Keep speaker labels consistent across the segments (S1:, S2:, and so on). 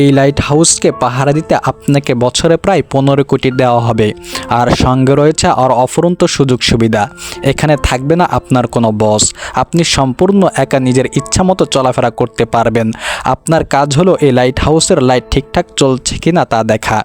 S1: এই লাইট হাউসকে পাহারা দিতে আপনাকে বছরে প্রায় পনেরো কোটি দেওয়া হবে। আর সঙ্গে রয়েছে আর অফুরন্ত সুযোগ সুবিধা। এখানে থাকবে না আপনার কোনো বস আপনি সম্পূর্ণ একা নিজের ইচ্ছা মতো চলাফেরা করতে পারবেন। আপনার কাজ হলো এই লাইট হাউসের লাইট ঠিকঠাক চলছে কি না তা দেখা।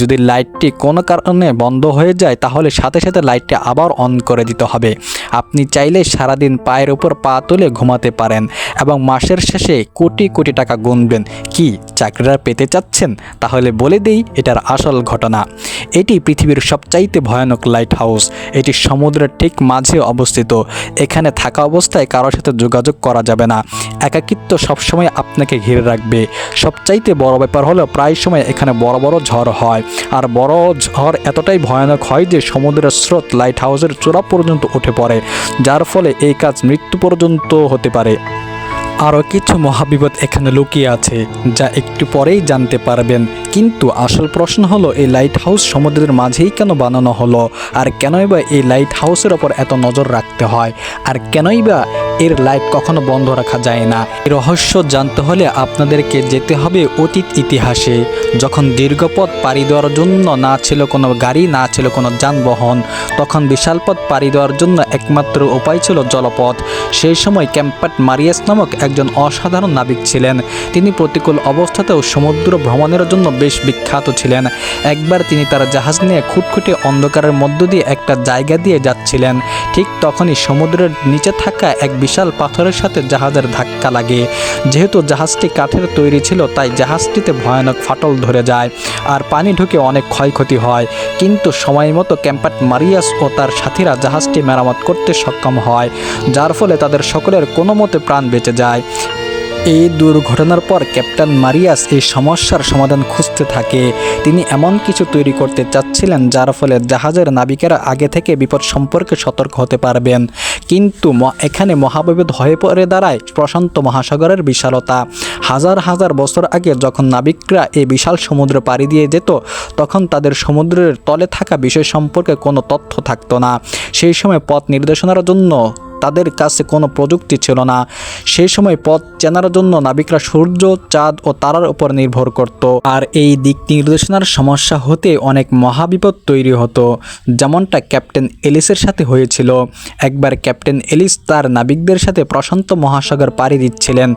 S1: যদি লাইটটি কোনো কারণে বন্ধ হয়ে যায়, তাহলে সাথে সাথে লাইটটি আবার অন করে দিতে হবে। আপনি চাইলে সারাদিন পায়ের উপর পা তুলে ঘুমাতে পারেন এবং মাসের শেষে কোটি কোটি টাকা গুনবেন। কি, চাকরিরা পেতে চাচ্ছেন? তাহলে বলে দেই, এটার আসল ঘটনা। এটি পৃথিবীর সবচাইতে ভয়ানক লাইট হাউস এটি সমুদ্রের ঠিক মাঝে অবস্থিত। এখানে থাকা অবস্থায় কারোর সাথে যোগাযোগ করা যাবে না। একাকিত্ব সবসময় আপনাকে ঘিরে রাখবে। সবচাইতে বড় ব্যাপার হলো, প্রায় সময় এখানে বড় বড় ঝড় হয়। আর বড় ঝড় এতটাই ভয়ানক হয় যে সমুদ্রের স্রোত লাইট হাউসের চূড়া পর্যন্ত উঠে পড়ে। যার ফলে এই কাজ মৃত্যু পর্যন্ত হতে পারে। আরও কিছু মহাবিপদ এখানে লুকিয়ে আছে, যা একটু পরেই জানতে পারবেন। কিন্তু আসল প্রশ্ন হলো, এই লাইট হাউস সমুদ্রের মাঝেই কেন বানানো হলো? আর কেনই বা এই লাইট হাউসের ওপর এত নজর রাখতে হয়? আর কেনই বা এর লাইট কখনো বন্ধ রাখা যায় না? রহস্য জানতে হলে আপনাদেরকে যেতে হবে অতীত ইতিহাসে। যখন দীর্ঘ পথ পাড়ি দেওয়ার জন্য না ছিল কোনো গাড়ি, না ছিল কোনো যানবাহন, তখন বিশাল পথ পাড়ি দেওয়ার জন্য একমাত্র উপায় ছিল জলপথ। সেই সময় ক্যাম্পাট মারিয়াস নামক একজন অসাধারণ নাবিক ছিলেন। তিনি প্রতিকূল অবস্থাতেও সমুদ্র ভ্রমণের জন্য বেশ বিখ্যাত ছিলেন। একবার তিনি তার জাহাজ নিয়ে খুটখুটে অন্ধকারের মধ্য দিয়ে একটা জায়গা দিয়ে যাচ্ছিলেন। ঠিক তখনই সমুদ্রের নিচে থাকা এক বিশাল পাথরের সাথে জাহাজের ধাক্কা লাগে। যেহেতু জাহাজটি কাঠের তৈরি ছিল, তাই জাহাজটিতে ভয়ানক ফাটল ধরে যায় আর পানি ঢুকে অনেক ক্ষয়ক্ষতি হয়। কিন্তু সময় মতো ক্যাম্পাট মারিয়াস ও তার সাথীরা জাহাজটি মেরামত করতে সক্ষম হয়, যার ফলে তাদের সকলের কোনো মতে প্রাণ বেঁচে যায়। এই দুর্ঘটনার পর ক্যাপ্টেন মারিয়াস এই সমস্যার সমাধান খুঁজতে থাকে। তিনি এমন কিছু তৈরি করতে চাচ্ছিলেন, যার ফলে জাহাজের নাবিকেরা আগে থেকে বিপদ সম্পর্কে সতর্ক হতে পারবেন। কিন্তু এখানে মহাবিপদ হয়ে পড়ে দাঁড়ায় প্রশান্ত মহাসাগরের বিশালতা। হাজার হাজার বছর আগে যখন নাবিকরা এই বিশাল সমুদ্র পাড়ি দিয়ে যেত, তখন তাদের সমুদ্রের তলে থাকা বিষয় সম্পর্কে কোনো তথ্য থাকতো না। সেই সময় পথ নির্দেশনার জন্য তাদের কাছে কোনো প্রযুক্তি ছিল না। সেই সময় পথ চেনার জন্য নাবিকরা সূর্য, চাঁদ ও তারার উপর নির্ভর করত। আর এই দিক নির্দেশনার সমস্যা হতে অনেক মহাবিপদ তৈরি হতো, যেমনটা ক্যাপ্টেন এলিসের সাথে হয়েছিল। একবার ক্যাপ্টেন এলিস তার নাবিকদের সাথে প্রশান্ত মহাসাগর পাড়ি দিচ্ছিলেন।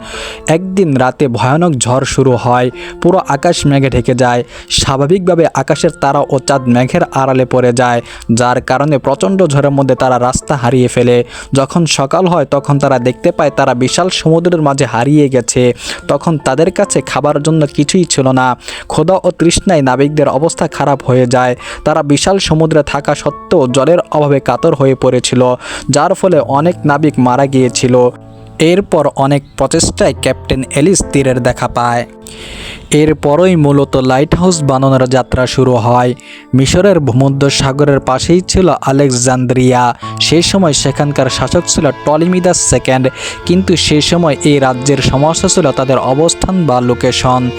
S1: একদিন রাতে ভয়ানক ঝড় শুরু হয়, পুরো আকাশ মেঘে ঢেকে যায়। স্বাভাবিকভাবে আকাশের তারা ও চাঁদ মেঘের আড়ালে পড়ে যায়, যার কারণে প্রচণ্ড ঝড়ের মধ্যে তারা রাস্তা হারিয়ে ফেলে। যখন সকাল হয়, তখন তারা দেখতে পায় তারা বিশাল সমুদ্রের মাঝে হারিয়ে গেছে। তখন তাদের কাছে খাবার জন্য কিছুই ছিল না। খোদা ও তৃষ্ণায় নাবিকদের অবস্থা খারাপ হয়ে যায়। তারা বিশাল সমুদ্রে থাকা সত্ত্বেও জলের অভাবে কাতর হয়ে পড়েছিল, যার ফলে অনেক নাবিক মারা গিয়েছিল। এরপর অনেক প্রচেষ্টায় ক্যাপ্টেন এলিস তীরের দেখা পায়। এরপরই মূলত লাইট হাউস বানানোর যাত্রা শুরু হয়। মিশরের ভূমধ্য সাগরের পাশেই ছিল আলেকজান্দ্রিয়া। সেই সময় সেখানকার শাসক ছিল টলিমিদাস সেকেন্ড। কিন্তু সে সময় এই রাজ্যের সমস্যা ছিল তাদের অবস্থান বা লোকেশন।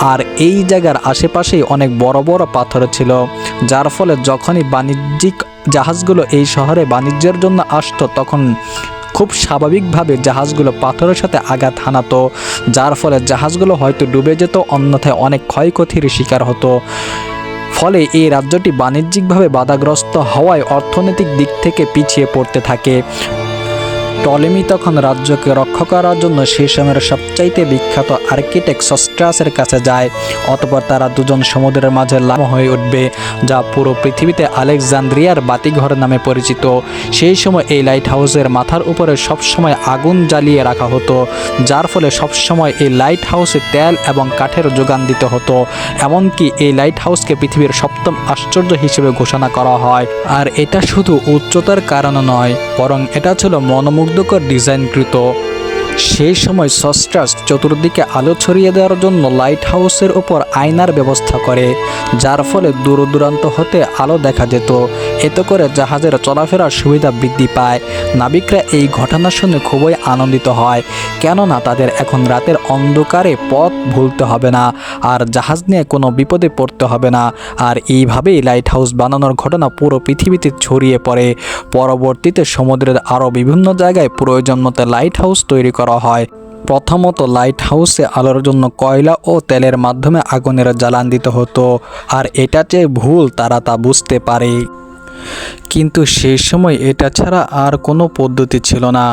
S1: আর এই জায়গার আশেপাশেই অনেক বড় বড় পাথর ছিল। যার ফলে যখনই বাণিজ্যিক জাহাজগুলো এই শহরে বাণিজ্যের জন্য আসতো, তখন খুব স্বাভাবিকভাবে জাহাজগুলো পাথরের সাথে আঘাত হানাতো, যার ফলে জাহাজগুলো হয়তো ডুবে যেত, অন্যথায় অনেক ক্ষয়ক্ষতির শিকার হতো। ফলে এই রাজ্যটি বাণিজ্যিকভাবে বাধাগ্রস্ত হওয়ায় অর্থনৈতিক দিক থেকে পিছিয়ে পড়তে থাকে। টলেমি তখন রাজ্যকে রক্ষা করার জন্য সেই সময়ের সবচাইতে বিখ্যাত আর্কিটেক্ট সস্ট্রাসের কাছে যায়। অতপর তারা দুজন সমুদ্রের মাঝে লাম হয়ে উঠবে, যা পুরো পৃথিবীতে আলেকজান্দ্রিয়ার বাতিঘর নামে পরিচিত। সেই সময় এই লাইট হাউসের মাথার উপরে সবসময় আগুন জ্বালিয়ে রাখা হতো, যার ফলে সবসময় এই লাইট হাউসে তেল এবং কাঠের যোগান দিতে হতো। এমনকি এই লাইট হাউসকে পৃথিবীর সপ্তম আশ্চর্য হিসেবে ঘোষণা করা হয়। আর এটা শুধু উচ্চতার কারণ নয় বরং এটা ছিল মনোমুগ্ধকর ডিজাইনকৃত সেই সময় সস্ট্রাস চতুর্দিকে আলো ছড়িয়ে দেওয়ার জন্য লাইট হাউসের উপর আয়নার ব্যবস্থা করে, যার ফলে দূর দূরান্ত হতে আলো দেখা যেত। এতে করে জাহাজের চলাফেরার সুবিধা বৃদ্ধি পায়। নাবিকরা এই ঘটনা শুনে খুবই আনন্দিত হয়, কেননা তাদের এখন রাতের অন্ধকারে পথ ভুলতে হবে না, আর জাহাজ নিয়ে কোনো বিপদে পড়তে হবে না। আর এইভাবেই লাইট হাউস বানানোর ঘটনা পুরো পৃথিবীতে ছড়িয়ে পড়ে। পরবর্তীতে সমুদ্রের আরও বিভিন্ন জায়গায় প্রয়োজন মতো লাইট হাউস তৈরি করা হয়। প্রথমত লাইট হাউসে আলোর জন্য কয়লা ও তেলের মাধ্যমে আগুনের জ্বালান দিতে হতো, আর এটা যে ভুল তারা তা বুঝতে পারে। কিন্তু সেই সময় এটা ছাড়া আর কোনো পদ্ধতি ছিল না।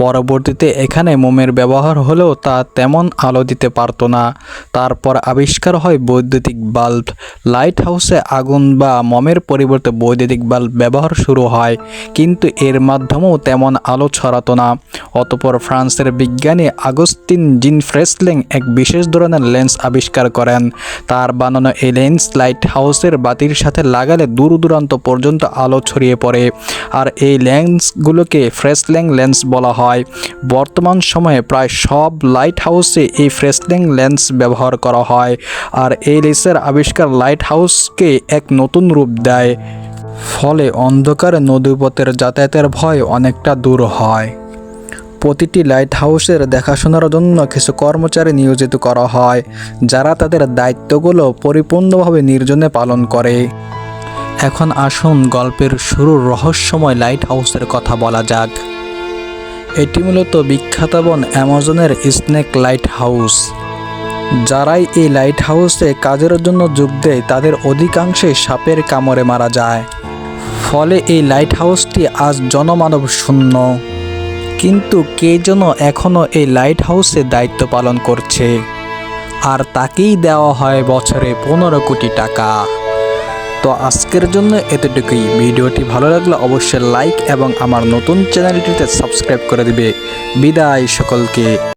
S1: পরবর্তীতে এখানে মোমের ব্যবহার হলেও তা তেমন আলো দিতে পারতো না। তারপর আবিষ্কার হয় বৈদ্যুতিক বাল্ব। লাইট হাউসে আগুন বা মোমের পরিবর্তে বৈদ্যুতিক বাল্ব ব্যবহার শুরু হয়, কিন্তু এর মাধ্যমেও তেমন আলো ছড়াতো না। অতপর ফ্রান্সের বিজ্ঞানী আগস্তিন জিন ফ্রেসলিং এক বিশেষ ধরনের লেন্স আবিষ্কার করেন। তার বানানো এই লেন্স লাইট হাউসের বাতির সাথে লাগালে দূর দূরান্ত পর্যন্ত আলো ছড়িয়ে পড়ে। আর এই লেন্সগুলোকে ফ্রেসলিং লেন্স বলা হয়। বর্তমান সময়ে প্রায় সব লাইট হাউসে এই ফ্রেসলিং লেন্স ব্যবহার করা হয়। আর এই লেন্সের আবিষ্কার লাইট হাউসকে এক নতুন রূপ দেয়। ফলে অন্ধকারে নদীপথের যাতায়াতের ভয় অনেকটা দূর হয়। প্রতিটি লাইট হাউসের দেখাশোনার জন্য কিছু কর্মচারী নিয়োজিত করা হয়, যারা তাদের দায়িত্বগুলো পরিপূর্ণভাবে নির্জনে পালন করে। এখন আসুন গল্পের শুরুর রহস্যময় লাইট হাউসের কথা বলা যাক। এটি মূলত বিখ্যাত বন অ্যামাজনের স্নেক লাইট হাউস যারাই এই লাইট হাউসে কাজের জন্য যোগ দেয়, তাদের অধিকাংশে সাপের কামড়ে মারা যায়। ফলে এই লাইট হাউসটি আজ জনমানব শূন্য। কিন্তু কে যেন এখনও এই লাইট হাউসে দায়িত্ব পালন করছে। আর তাকেই দেওয়া হয় বছরে পনেরো কোটি টাকা। তো আজকের জন্য এতটুকুই। ভিডিওটি ভালো লাগলে অবশ্যই লাইক এবং আমার নতুন চ্যানেলটিতে সাবস্ক্রাইব করে দিবে। বিদায় সকলকে।